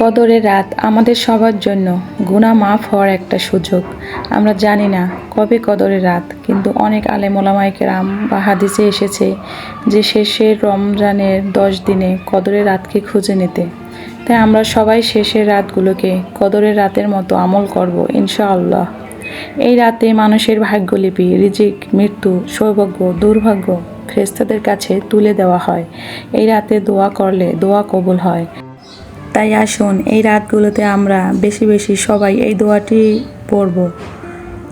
কদরের রাত আমাদের সবার জন্য গুণা মাফ হওয়ার একটা সুযোগ। আমরা জানি না কবে কদরের রাত, কিন্তু অনেক আলেমোলামাইকেরাম বা হাদিসে এসেছে যে শেষের রমজানের দশ দিনে কদরের রাতকে খুঁজে নিতে। তাই আমরা সবাই শেষের রাতগুলোকে কদরের রাতের মতো আমল করব, ইনশাআল্লাহ। এই রাতে মানুষের ভাগ্যলিপি, রিজিক, মৃত্যু, সৌভাগ্য, দুর্ভাগ্য খ্রিস্তাদের কাছে তুলে দেওয়া হয়। এই রাতে দোয়া করলে দোয়া কবুল হয়। তাই আসুন, এই রাতগুলোতে আমরা বেশি বেশি সবাই এই দোয়াটি পড়ব।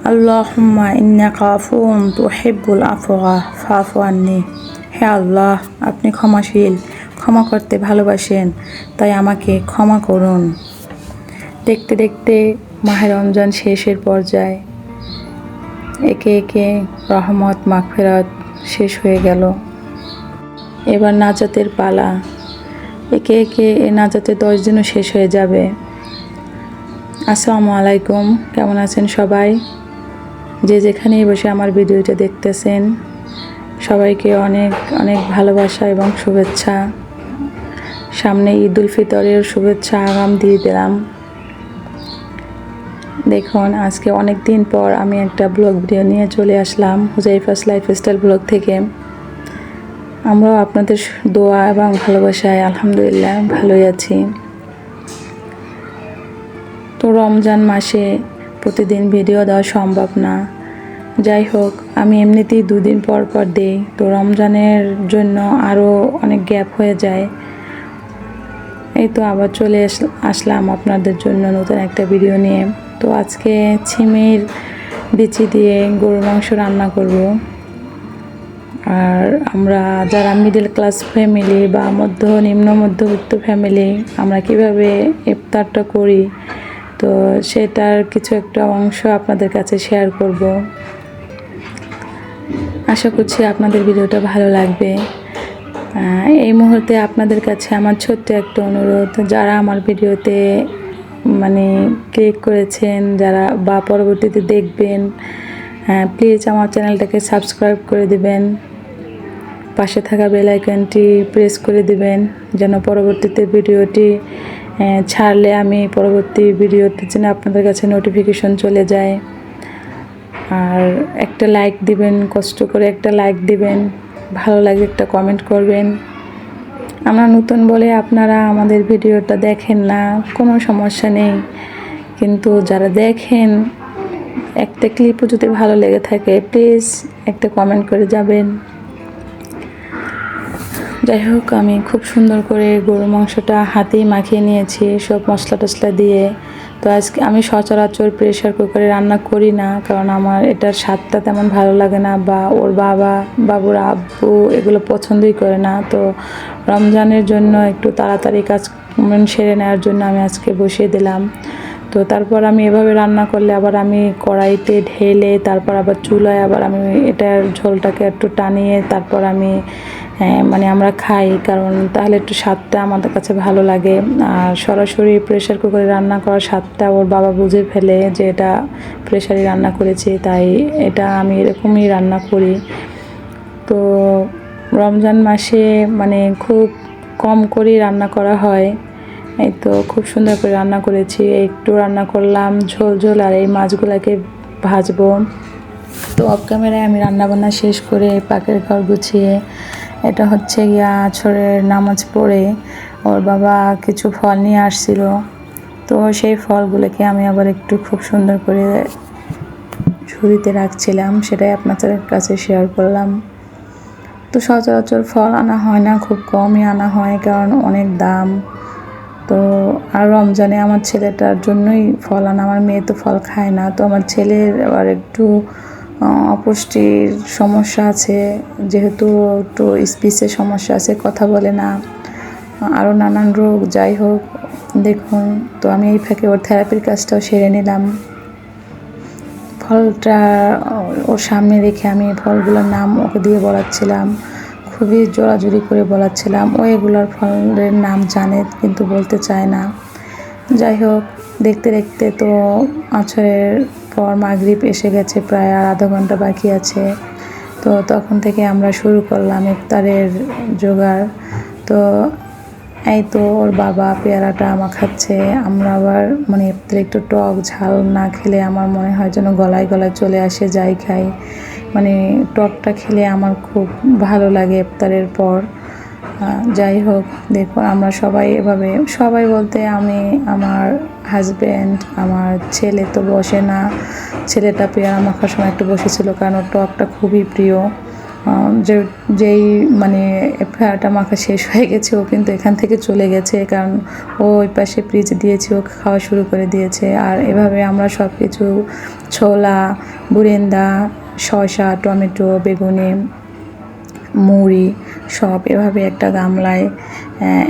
আল্লাহুম্মা ইন্নাকা আফুন তুহিব্বুল আফওয়া ফাফু আন্নি। হে আল্লাহ, আপনি ক্ষমাশীল, ক্ষমা করতে ভালোবাসেন, তাই আমাকে ক্ষমা করুন। দেখতে দেখতে মাহের রমজান শেষের পর্যায়ে একে একে রহমত, মাগফিরাত শেষ হয়ে গেল। এবার নাজাতের পালা। একে একে এ নাজাতে দশ দিনও শেষ হয়ে যাবে। আসসালামু আলাইকুম, কেমন আছেন সবাই? যে যেখানেই বসে আমার ভিডিওটা দেখতেছেন, সবাইকে অনেক অনেক ভালোবাসা এবং শুভেচ্ছা। সামনে ঈদ উল ফিতরের শুভেচ্ছা আগাম দিয়ে দিলাম। দেখুন, আজকে অনেক দিন পর আমি একটা ব্লগ ভিডিও নিয়ে চলে আসলাম, হুজাইফাস লাইফস্টাইল ব্লগ থেকে। আমরাও আপনাদের দোয়া এবং ভালোবাসায় আলহামদুলিল্লাহ ভালোই আছি। তো রমজান মাসে প্রতিদিন ভিডিও দেওয়া সম্ভব না। যাই হোক, আমি এমনিতেই দুদিন পর পর দিই। তো রমজানের জন্য আরও অনেক গ্যাপ হয়ে যায়। এই তো আবার চলে আস- আসলাম আপনাদের জন্য নতুন একটা ভিডিও নিয়ে। তো আজকে ছিমির বিচি দিয়ে গরুর মাংস রান্না করব। আর আমরা যারা মিডল ক্লাস ফ্যামিলি বা মধ্য, নিম্ন, মধ্যবিত্ত ফ্যামিলি আমরা কীভাবে ইফতারটা করি, তো সেটার কিছু একটা অংশ আপনাদের কাছে শেয়ার করব। আশা করছি আপনাদের ভিডিওটা ভালো লাগবে। এই মুহূর্তে আপনাদের কাছে আমার ছোট্ট একটা অনুরোধ, যারা আমার ভিডিওতে মানে ক্লিক করেছেন, যারা বা পরবর্তীতে দেখবেন প্লিজ আমার চ্যানেলটাকে সাবস্ক্রাইব করে দিবেন। পাশে থাকা বেল আইকনটি প্রেস করে দিবেন, যেন পরবর্তীতে ভিডিওটি ছাড়লে আমি পরবর্তী ভিডিওতে যেন আপনাদের কাছে নোটিফিকেশন চলে যায়। আর একটা লাইক দিবেন, কষ্ট করে একটা লাইক দিবেন, ভালো লাগে একটা কমেন্ট করবেন। আমরা নতুন বলে আপনারা আমাদের ভিডিওটা দেখেন না, কোনো সমস্যা নেই। কিন্তু যারা দেখেন, একটা ক্লিপও যদি ভালো লেগে থাকে প্লিজ একটা কমেন্ট করে যাবেন। যাই হোক, আমি খুব সুন্দর করে গরু মাংসটা হাতেই মাখিয়ে নিয়েছি, সব মশলা টশলা দিয়ে। তো আজকে আমি সচরাচর প্রেশার কুকারে রান্না করি না, কারণ আমার এটার স্বাদটা তেমন ভালো লাগে না বা ওর বাবা, বাবুর আব্বু এগুলো পছন্দই করে না। তো রমজানের জন্য একটু তাড়াতাড়ি কাজ সেরে নেওয়ার জন্য আমি আজকে বসিয়ে দিলাম। তো তারপর আমি এভাবে রান্না করলে আবার আমি কড়াইতে ঢেলে, তারপর আবার চুলায় আবার আমি এটার ঝোলটাকে একটু টানিয়ে, তারপর আমি মানে আমরা খাই, কারণ তাহলে একটু স্বাদটা আমাদের কাছে ভালো লাগে। আর সরাসরি প্রেশার কুকারে রান্না করার স্বাদটা ওর বাবা বুঝে ফেলে যে এটা প্রেশারে রান্না করেছি, তাই এটা আমি এরকমই রান্না করি। তো রমজান মাসে মানে খুব কম করেই রান্না করা হয়। এই তো খুব সুন্দর করে রান্না করেছি। একটু রান্না করলাম, ঝোল ঝোল আর এই মাছগুলোকে ভাজবো। তো অফ ক্যামেরায় আমি রান্নাবান্না শেষ করে পাকের ঘর গুছিয়ে এটা হচ্ছে গিয়া আছরের নামাজ পড়ে ওর বাবা কিছু ফল নিয়ে আসছিল। তো সেই ফলগুলোকে আমি আবার একটু খুব সুন্দর করে ঝুড়িতে রাখছিলাম, সেটাই আপনাদের কাছে শেয়ার করলাম। তো সচরাচর ফল আনা হয় না, খুব কমই আনা হয় কারণ অনেক দাম। তো আর রমজানে আমার ছেলেটার জন্যই ফল আনা, আমার মেয়ে তো ফল খায় না, তো আমার ছেলের আবার একটু অপুষ্টির সমস্যা আছে, যেহেতু একটু স্পিচের সমস্যা আছে, কথা বলে না। আরও নানান রোগ, যাই হোক, দেখুন। তো আমি এই ফাঁকে ওর থেরাপির কাজটাও সেরে নিলাম। ফলটা ওর সামনে রেখে আমি ফলগুলোর নাম ওকে দিয়ে বলাচ্ছিলাম। খুবই জোরাজুরি করে বলাচ্ছিলাম। ও এগুলোর ফলের নাম জানে, কিন্তু বলতে চায় না। যাই হোক, দেখতে দেখতে তো আছরের পর মাগরিব এসে গেছে, প্রায় আর আধা ঘণ্টা বাকি আছে। তো তখন থেকে আমরা শুরু করলাম ইফতারের জোগাড়। তো এই তো ওর বাবা পেয়ারাটা আমা খাচ্ছে। আমরা আবার মানে ইফতারে একটু টক ঝাল না খেলে আমার মনে হয় যেন গলায় গলায় চলে আসে, যাই খাই। মানে টকটা খেলে আমার খুব ভালো লাগে ইফতারের পর। যাই হোক, দেখো আমরা সবাই এভাবে, সবাই বলতে আমি, আমার হাজব্যান্ড আমার ছেলে তো বসে না। ছেলেটা পেয়ারা মাখার সময় একটু বসেছিল কারণ ওর টকটা খুবই প্রিয়। যে, যেই মানে পেয়ারাটা মাখা শেষ হয়ে গেছে, ও কিন্তু এখান থেকে চলে গেছে কারণ ও ওই পাশে ফ্রিজ দিয়েছে ও খাওয়া শুরু করে দিয়েছে। আর এভাবে আমরা সব কিছু ছোলা, বুরেন্দা, শসা, টমেটো, বেগুনি, মুড়ি সব এভাবে একটা গামলায়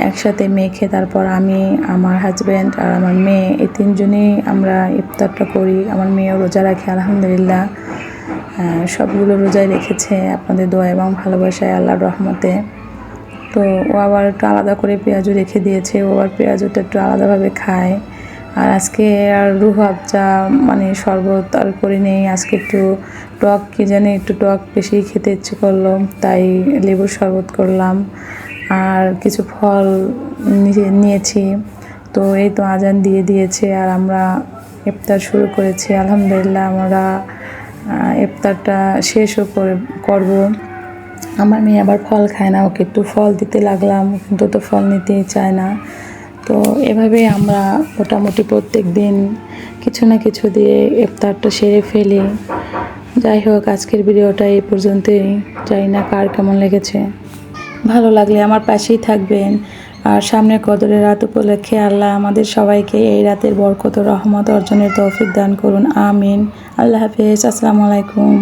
একসাথে মেখে তারপর আমি, আমার হাজব্যান্ড আর আমার মেয়ে, এই তিনজনই আমরা ইফতারটা করি। আমার মেয়েও রোজা রাখে, আলহামদুলিল্লাহ। সবগুলো রোজায় রেখেছে আপনাদের দোয়া এবং ভালোবাসায়, আল্লাহর রহমতে। তো ও আবার একটু আলাদা করে পেঁয়াজও রেখে দিয়েছে, ও আবার পেঁয়াজটা একটু আলাদাভাবে খায়। আর আজকে আর রুহ আবজা মানে শরবত আর করে নেই, আজকে একটু টক, কি জানি, একটু টক বেশি খেতে ইচ্ছে করল, তাই লেবুর শরবত করলাম। আর কিছু ফল নিয়ে- নিয়েছি, তো এই তো আজান দিয়ে দিয়েছে, আর আমরা ইফতার শুরু করেছি, আলহামদুলিল্লাহ আমরা ইফতারটা শেষও করে, করব। আমার মেয়ে আবার ফল খায় না, ওকে একটু ফল দিতে লাগলাম, কিন্তু তো ফল নিতেই চায় না। তো এভাবে আমরা মোটামুটি প্রত্যেক দিন কিছু না কিছু দিয়ে ইফতারটা সেরে ফেলি। যাই হোক, আজকের ভিডিওটা এই পর্যন্তই। জানি না কার কেমন লেগেছে। ভালো লাগলে আমার পাশেই থাকবেন। আর সামনে কদরের রাত উপলক্ষে আল্লাহ আমাদের সবাইকে এই রাতের বরকত রহমত অর্জনের তৌফিক দান করুন। আমিন। আল্লাহ হাফেজ। আসসালামু আলাইকুম।